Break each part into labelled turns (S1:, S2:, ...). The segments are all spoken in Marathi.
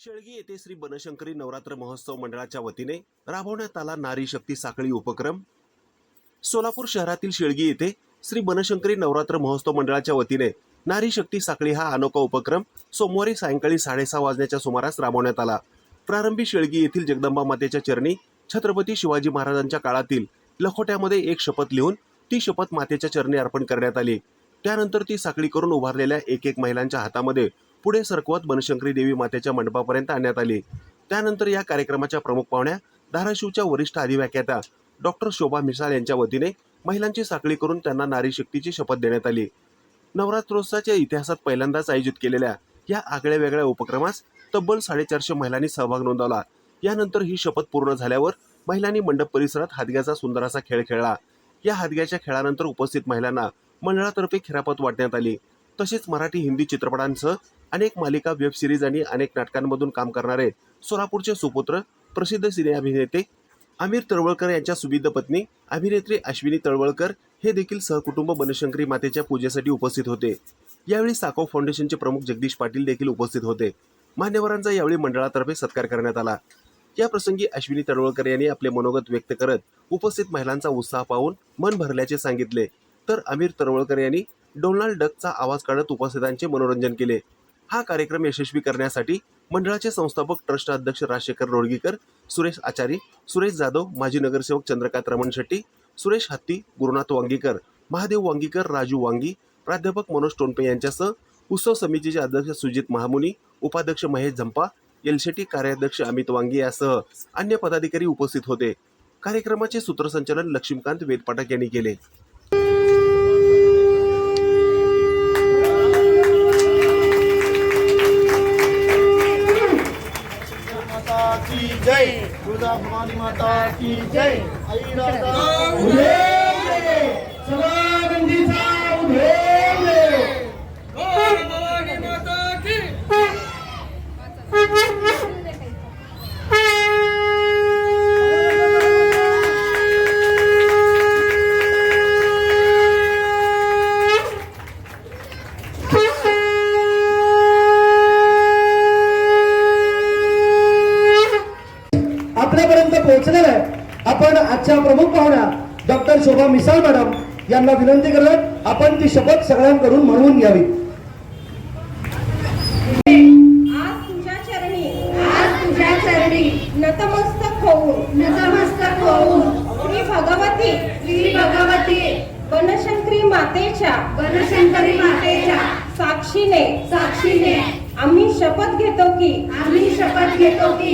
S1: शेळगी येथे श्री बनशंकरी नवरात्र महोत्सव मंडळाच्या वतीने राबवण्यात आला नारी शक्ती साखळी उपक्रम. सोलापूर शहरातील शेळगी येथे श्री बनशंकरी नवरात्र महोत्सव मंडळाच्या वतीने नारी शक्ती साखळी हा अनोखा उपक्रम सोमवारी सायंकाळी साडेसहा वाजण्याच्या सुमारास राबवण्यात आला. प्रारंभी शेळगी येथील जगदंबा मातेच्या चरणी छत्रपती शिवाजी महाराजांच्या काळातील लखोट्यामध्ये एक शपथ लिहून ती शपथ मातेच्या चरणी अर्पण करण्यात आली. त्यानंतर ती साखळी करून उभारलेल्या एक एक महिलांच्या हातामध्ये पुढे सरकवत बनशंकरी देवी मातेच्या मंडपापर्यंत आणण्यात आली. त्यानंतर या कार्यक्रमाच्या प्रमुख पाहुण्या धाराशिवच्या वरिष्ठ अधिव्याख्यात्या डॉक्टर शोभा मिसाळ यांच्या वतीने महिलांची साखळी करून त्यांना नारी शक्तीची शपथ देण्यात आली. नवरात्रोत्सवाच्या इतिहासात पहिल्यांदाच आयोजित केलेल्या या आगळ्या वेगळ्या उपक्रमास तब्बल साडेचारशे महिलांनी सहभाग नोंदवला. यानंतर ही शपथ पूर्ण झाल्यावर महिलांनी मंडप परिसरात हादग्याचा सुंदर असा खेळ खेळला. या हादग्याच्या खेळानंतर उपस्थित महिलांना मंडळातर्फे खिरापत वाटण्यात आली. तसेच मराठी हिंदी चित्रपटांसह अनेक मालिका वेब सिरीज आणि अनेक नाटकांमधून काम करणारे सोलापूरचे सुपुत्र प्रसिद्ध सिने अभिनेते आमिर तळवळकर यांच्या सुविध पत्नी अभिनेत्री अश्विनी तळवळकर हे देखील सहकुटुंब बनशंकरी मातेच्या पूजेसाठी उपस्थित होते. यावेळी साको फाउंडेशनचे प्रमुख जगदीश पाटील देखील उपस्थित होते. मान्यवरांचा यावेळी मंडळातर्फे सत्कार करण्यात आला. या प्रसंगी अश्विनी तळवळकर यांनी आपले मनोगत व्यक्त करत उपस्थित महिलांचा उत्साह पाहून मन भरल्याचे सांगितले. तर आमिर तळवळकर यांनी डोनाल्ड डकचा आवाज काढत उपस्थितांचे मनोरंजन केले. हा कार्यक्रम यशस्वी करण्यासाठी मंडळाचे संस्थापक ट्रस्ट अध्यक्ष राजशेखर रोडगीकर सुरेश आचारी सुरेश जाधव माजी नगरसेवक चंद्रकांत रमण शेट्टी सुरेश हत्ती गुरुनाथ वांगीकर महादेव वांगीकर राजू वांगी प्राध्यापक मनोज टोनपे यांच्यासह उत्सव समितीचे अध्यक्ष सुजित महामुनी उपाध्यक्ष महेश झंपा एलशेटी कार्याध्यक्ष अमित वांगी यासह अन्य पदाधिकारी उपस्थित होते. कार्यक्रमाचे सूत्रसंचालन लक्ष्मीकांत वेदपाठक यांनी केले.
S2: दुर्गा भवानी माता की जय आई राधा सभाबंदीचा उधेल
S3: भवानी माता की
S2: आपल्यापर्यंत पोहोचलेलं आहे आपण आजच्या प्रमुख पाहुण्या डॉक्टर शोभा मिसाळ मॅडम यांना विनंती करत आपण ती शपथ सगळ्यांकडून म्हणून घ्यावी.
S4: आज तुझ्या चरणी
S5: आज तुझ्या चरणी
S4: नतमस्तक होऊन
S5: नतमस्तक होऊन
S4: श्री भगवती
S5: श्री भगवती
S4: बनशंकरी मातेच्या
S5: वनशंकरी मातेच्या
S4: साक्षीने
S5: साक्षीने
S4: आम्ही शपथ घेतो की
S5: आम्ही शपथ घेतो की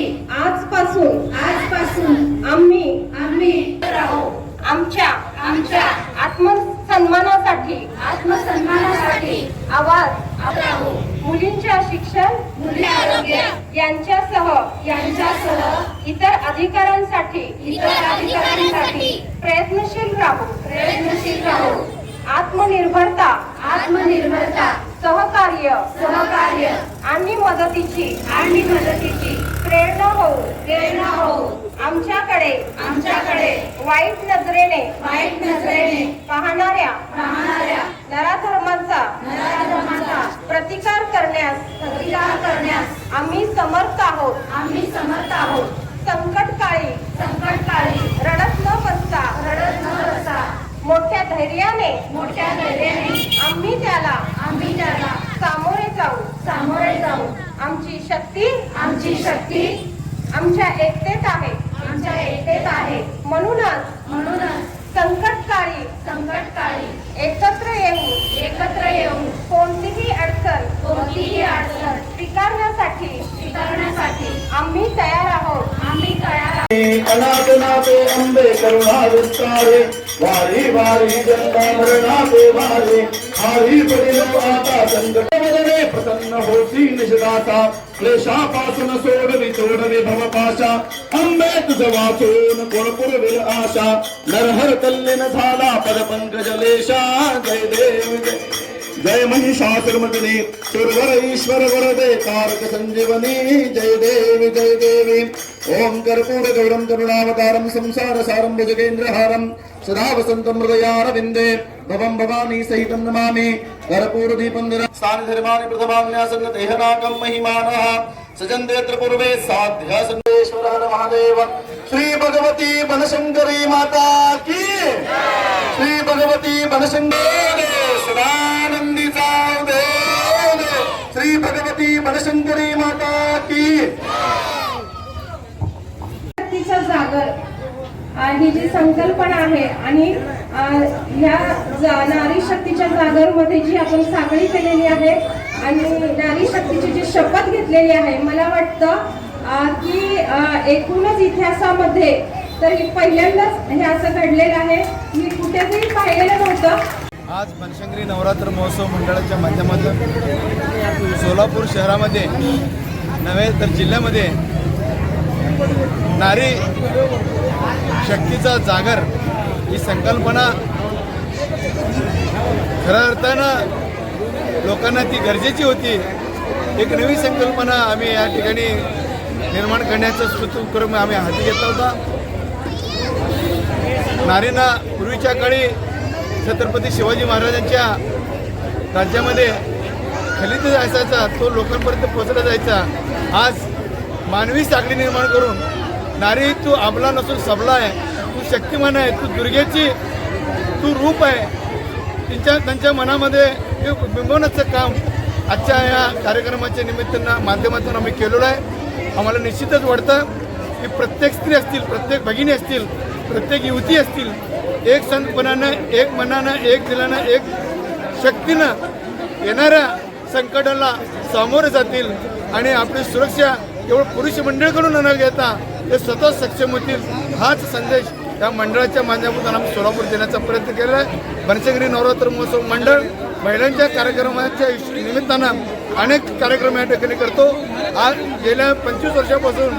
S4: सहकार्य.
S5: सहकार्य.
S4: आणि मदतीची.
S5: आणि मदतीची.
S4: प्रेरणा होऊ.
S5: प्रेरणा होऊ.
S4: आमच्याकडे.
S5: आमच्याकडे.
S4: वाईट नजरेने.
S5: वाईट नजरेने.
S4: पाहणाऱ्या.
S5: राहणाऱ्या
S4: नराधर्मांचा.
S5: नराधमाचा
S4: प्रतिकार करण्यास.
S5: प्रतिकार करण्यास.
S4: आम्ही समर्थ आहोत.
S5: आम्ही समर्थ आहोत.
S4: संकटकाळी.
S5: संकटकाळी
S4: रडत न बसता
S5: रडत न बसता
S4: मोठ्या धैर्याने
S5: मोठ्या धैर्याने
S4: आम्ही त्याला
S5: आम्ही त्याला
S4: सामोरे जाऊ
S5: सामोरे जाऊ
S4: आमची शक्ती
S5: आमची शक्ती
S4: आमच्या एक आहे
S5: आमच्या एकतेत आहे
S4: म्हणूनच
S5: म्हणूनच
S4: संकटकाळी
S5: संकटकाळी
S4: एकत्र येऊन
S5: एकत्र येऊन
S4: कोणतीही अडचण
S5: कोणतीही अडचण
S4: स्वीकारण्यासाठी
S5: स्वीकारण्यासाठी
S4: आम्ही तयार आहोत
S5: आम्ही तयार
S2: अनाथनाथे अंबे करुणा विस्तारे वारी वारी जन्म मरणाचे वारे हारी पडिल आता संकट प्रसन्न होती निषदाता क्लेशापासून सोडवी तोडवी भवपाशा अंबे तुझ वाचून कोण पुरविल आशा नरहर कल्लीन झाला पद पंकजलेशा जय देव जय जय महिषासुरमर्दिनी सुरवर ईश्वर वरदे तारक संजीवनी जय देवी जय देवी। ओम कर्पूर गौरम करुणावतारम संसार सारम भुजगेन्द्रहारम सदा वसंत मृदयारविंदे भवं भवानी सहित नमामि। कर्पूर दीपं स्थान धर्मानि प्रथमान्यासन देहनाकं महिमानः। सजन्देत्र पूर्वे साध्या संदेश्वर हर महादेव। श्री भगवती बनशंकरी माता की श्री भगवती बनशंकरी सदानंदीचा श्री भगवती बनशंकरी माता की
S4: शक्तीचा जागर ही जी संकल्पना आहे आणि आ, या जा- नारी शक्तीच्या जागरमध्ये जी आपण साखळी केलेली आहे आणि नारी शक्तीची जी शपथ घेतलेली आहे मला वाटतं की एकूणच इतिहासामध्ये तर हे पहिल्यांदाच हे असं घडलेलं आहे. मी कुठेतरी पाहिलेलं नव्हतं.
S6: आज बनशंकरी नवरात्र महोत्सव मंडळाच्या माध्यमातून सोलापूर शहरामध्ये नव्हे तर जिल्ह्यामध्ये नारी शक्तीचा जागर ही संकल्पना खऱ्या अर्थानं लोकांना ती गरजेची होती. एक नवी संकल्पना आम्ही या ठिकाणी निर्माण करण्याचा उपक्रम आम्ही हाती घेतला होता. नारींना पूर्वीच्या काळी छत्रपती शिवाजी महाराजांच्या राज्यामध्ये खलित असायचा तो लोकांपर्यंत पोचला जायचा. आज मानवी साखळी निर्माण करून नारी तू आबला नसून सबला आहे तू शक्तिमान आहे तू दुर्गेची तू रूप आहे. त्यांच्या त्यांच्या मनामध्ये हे बिंबवण्याचं काम आजच्या या कार्यक्रमाच्या निमित्तानं माध्यमातून आम्ही केलेलं आहे. आम्हाला निश्चितच वाटतं की प्रत्येक स्त्री असतील प्रत्येक भगिनी असतील प्रत्येक युवती असतील एक संतपणानं एक मनानं एक दिलानं एक शक्तीनं येणाऱ्या संकटाला सामोरे जातील आणि आपली सुरक्षा केवळ पुरुष मंडळकडून न घेता ते स्वतः सक्षम होतील हाच संदेश या मंडळाच्या माध्यमातून आम्ही सोलापूर देण्याचा प्रयत्न केला आहे. बनसगिरी नवरात्र महोत्सव मंडळ महिलांच्या कार्यक्रमाच्या निमित्तानं अनेक कार्यक्रम या ठिकाणी करतो. आज गेल्या पंचवीस वर्षापासून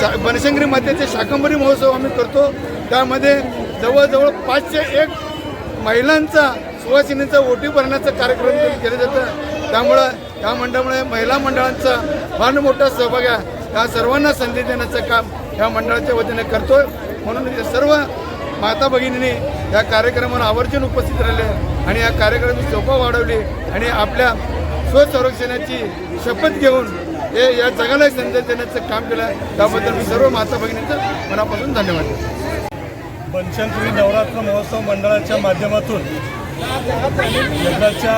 S6: शा बनशंकरी मातेचे शाकंभरी महोत्सव आम्ही करतो. त्यामध्ये जवळजवळ पाचशे एक महिलांचा सुवासिनीचा ओटी भरण्याचा कार्यक्रम केलं जातं त्यामुळं या मंडळामुळे महिला मंडळांचा फार मोठा सहभाग आहे. या सर्वांना संधी देण्याचं काम या मंडळाच्या वतीने करतोय. म्हणून सर्व माता भगिनींनी या कार्यक्रमाला आवर्जून उपस्थित राहिले आणि या कार्यक्रमाची शोभा वाढवली आणि आपल्या स्वसंरक्षणाची शपथ घेऊन हे या जगाला संदेश देण्याचं काम केलं. त्याबद्दल मी सर्व माता भगिनींचं मनापासून धन्यवाद
S7: बनशंकरी नवरात्र महोत्सव मंडळाच्या माध्यमातून यंदाच्या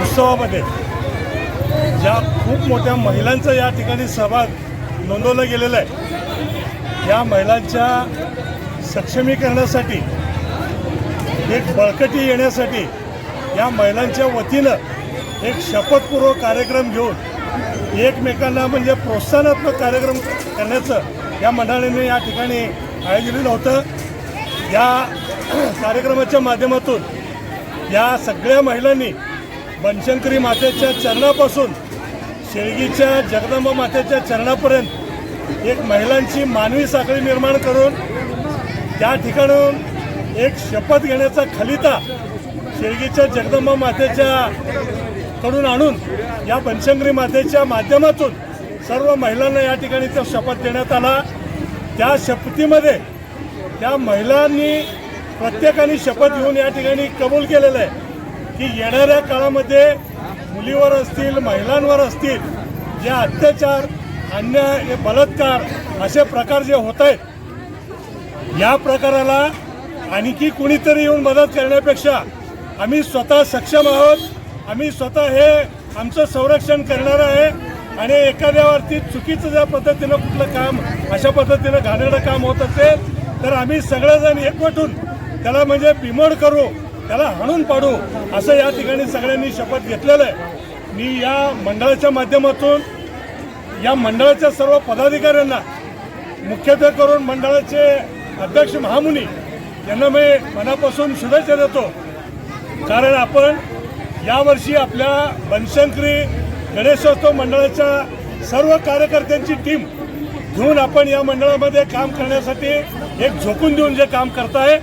S7: उत्सवामध्ये ज्या खूप मोठ्या महिलांचा या ठिकाणी सहभाग नोंदवला गेलेला आहे या महिलांच्या सक्षमीकरणासाठी एक बळकटी येण्यासाठी या महिलांच्या वतीनं एक शपथपूर्वक कार्यक्रम घेऊन एकमेकांना म्हणजे प्रोत्साहनात्मक कार्यक्रम करण्याचं या मंडळाने या ठिकाणी आयोजलेलं होतं. या कार्यक्रमाच्या माध्यमातून या सगळ्या महिलांनी बनशंकरी मातेच्या चरणापासून शेळगीच्या जगदंबा मातेच्या चरणापर्यंत एक महिलांची मानवी साखळी निर्माण करून त्या ठिकाणून एक शपथ घेण्याचा खलिता शेळगीच्या जगदंबा मातेच्या कडून आणून या बनशंकरी मातेच्या माध्यमातून सर्व महिलांना या ठिकाणी तो शपथ देण्यात आला. त्या शपथीमध्ये त्या महिलांनी प्रत्येकाने शपथ घेऊन या ठिकाणी कबूल केलेलं आहे की येणाऱ्या काळामध्ये मुलीवर असतील महिलांवर असतील जे अत्याचार अन्याय हे बलात्कार असे प्रकार जे होत आहेत या प्रकाराला आणखी कुणीतरी येऊन मदत करण्यापेक्षा आम्ही स्वतः सक्षम आहोत. आम्ही स्वतः हे आमचं संरक्षण करणार आहे आणि एखाद्यावरती चुकीचं ज्या पद्धतीनं कुठलं काम अशा पद्धतीनं घाणेरडं काम होत असेल तर आम्ही सगळेजण एकवटून त्याला म्हणजे बिमोड करू त्याला हाणून पाडू असं या ठिकाणी सगळ्यांनी शपथ घेतलेलं आहे. मी या मंडळाच्या माध्यमातून या मंडळाच्या सर्व पदाधिकाऱ्यांना मुख्यत्वे करून मंडळाचे अध्यक्ष महामुनी यांना मी मनापासून शुभेच्छा देतो. कारण आपण यावर्षी आपल्या बनशंकरी गणेशोत्सव मंडळाच्या सर्व कार्यकर्त्यांची टीम घेऊन आपण या मंडळामध्ये काम करण्यासाठी एक झोकून देऊन जे काम करताय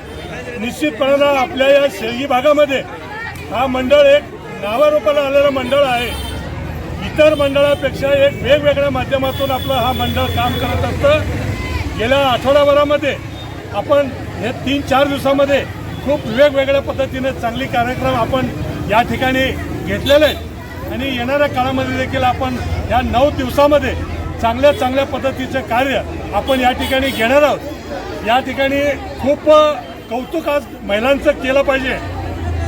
S7: निश्चितपणानं आपल्या या शेळगी भागामध्ये. हा मंडळ एक नावारूपाला आलेलं मंडळ आहे. इतर मंडळापेक्षा एक वेगवेगळ्या माध्यमातून आपलं हा मंडळ काम करत असतं. गेल्या आठवडाभरामध्ये आपण हे तीन चार दिवसामध्ये खूप वेगवेगळ्या पद्धतीने चांगली कार्यक्रम आपण या ठिकाणी घेतलेले आहेत. आणि येणाऱ्या काळामध्ये देखील आपण या नऊ दिवसामध्ये चांगल्या चांगल्या पद्धतीचं कार्य आपण या ठिकाणी घेणार आहोत. या ठिकाणी खूप कौतुक आज महिलांचं केलं पाहिजे.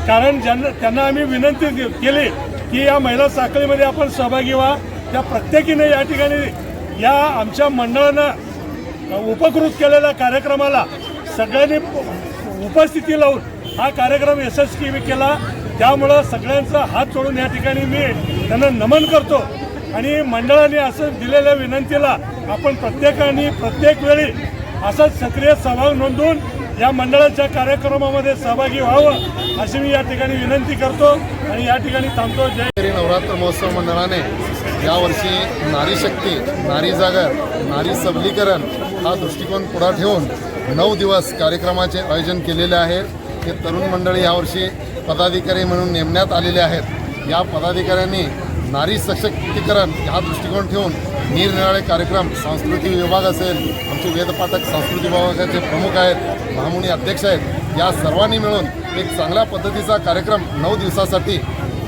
S7: कारण ज्यांना त्यांना आम्ही विनंती केली की या महिला साखळीमध्ये आपण सहभागी व्हा. त्या प्रत्येकीने या ठिकाणी या आमच्या मंडळानं उपकृत केलेल्या कार्यक्रमाला सगळ्यांनी उपस्थिती लावून हा कार्यक्रम यशस्वी केला. त्यामुळं सगळ्यांचा हात जोडून या ठिकाणी मी त्यांना नमन करतो. आणि मंडळाने असं दिलेल्या विनंतीला आपण प्रत्येकाने प्रत्येक वेळी असाच सक्रिय सहभाग नोंदवून या मंडळाच्या कार्यक्रमामध्ये सहभागी व्हावं अशी मी या ठिकाणी विनंती करतो आणि या ठिकाणी थांबतो. जय
S8: नवरात्र महोत्सव मंडळाने यावर्षी नारी शक्ती नारी जागर नारी सबलीकरण हा दृष्टिकोन पुढा ठेवून नऊ दिवस कार्यक्रमाचे आयोजन केलेले आहे. हे तरुण मंडळी यावर्षी पदाधिकारी म्हणून नेमण्यात आलेले आहेत. या पदाधिकाऱ्यांनी नारी सशक्तीकरण हा दृष्टिकोन ठेवून निरनिराळे कार्यक्रम सांस्कृतिक विभाग असेल आमचे वेदपाठक सांस्कृतिक विभागाचे प्रमुख आहेत महामुनी अध्यक्ष आहेत या सर्वांनी मिळून एक चांगल्या पद्धतीचा कार्यक्रम नऊ दिवसासाठी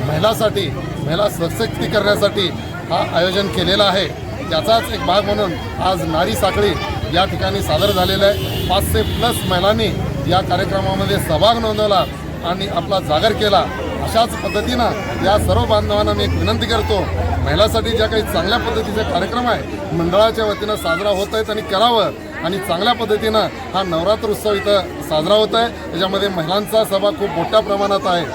S8: महिलासाठी महिला सशक्तीकरणासाठी हा आयोजन केलेला आहे. त्याचाच एक भाग म्हणून आज नारी साखळी या ठिकाणी सादर झालेलं आहे. पाचशे प्लस महिलांनी या कार्यक्रमामध्ये सहभाग नोंदवला आणि आपला जागर केला. अशाच पद्धतीनं या सर्व बांधवांना मी एक विनंती करतो महिलासाठी ज्या काही चांगल्या पद्धतीचे कार्यक्रम आहे मंडळाच्या वतीनं साजरा होत आहेत आणि करावं. आणि चांगल्या पद्धतीनं हा नवरात्र उत्सव इथं साजरा होत आहे. त्याच्यामध्ये महिलांचा सहभाग खूप मोठ्या प्रमाणात आहे.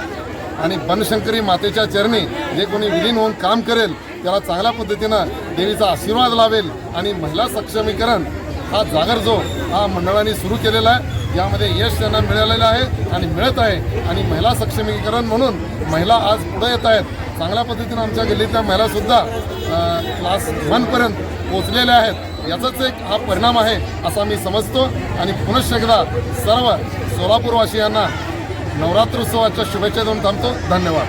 S8: आणि बनशंकरी मातेच्या चरणी जे कोणी विलीन होऊन काम करेल त्याला चांगल्या पद्धतीनं देवीचा आशीर्वाद लावेल आणि महिला सक्षमीकरण हा जागर जो हा मंडळाने सुरू केलेला आहे. यामध्ये यश त्यांना मिळालेलं आहे आणि मिळत आहे. आणि महिला सक्षमीकरण म्हणून महिला आज पुढे येत आहेत. चांगल्या पद्धतीनं आमच्या गल्लीतल्या महिलासुद्धा क्लास वनपर्यंत पोचलेल्या आहेत. याचाच एक हा परिणाम आहे असा मी समजतो. आणि पुनश्च एकदा सर्व सोलापूरवासियांना नवरात्रोत्सवाच्या शुभेच्छा देऊन थांबतो. धन्यवाद.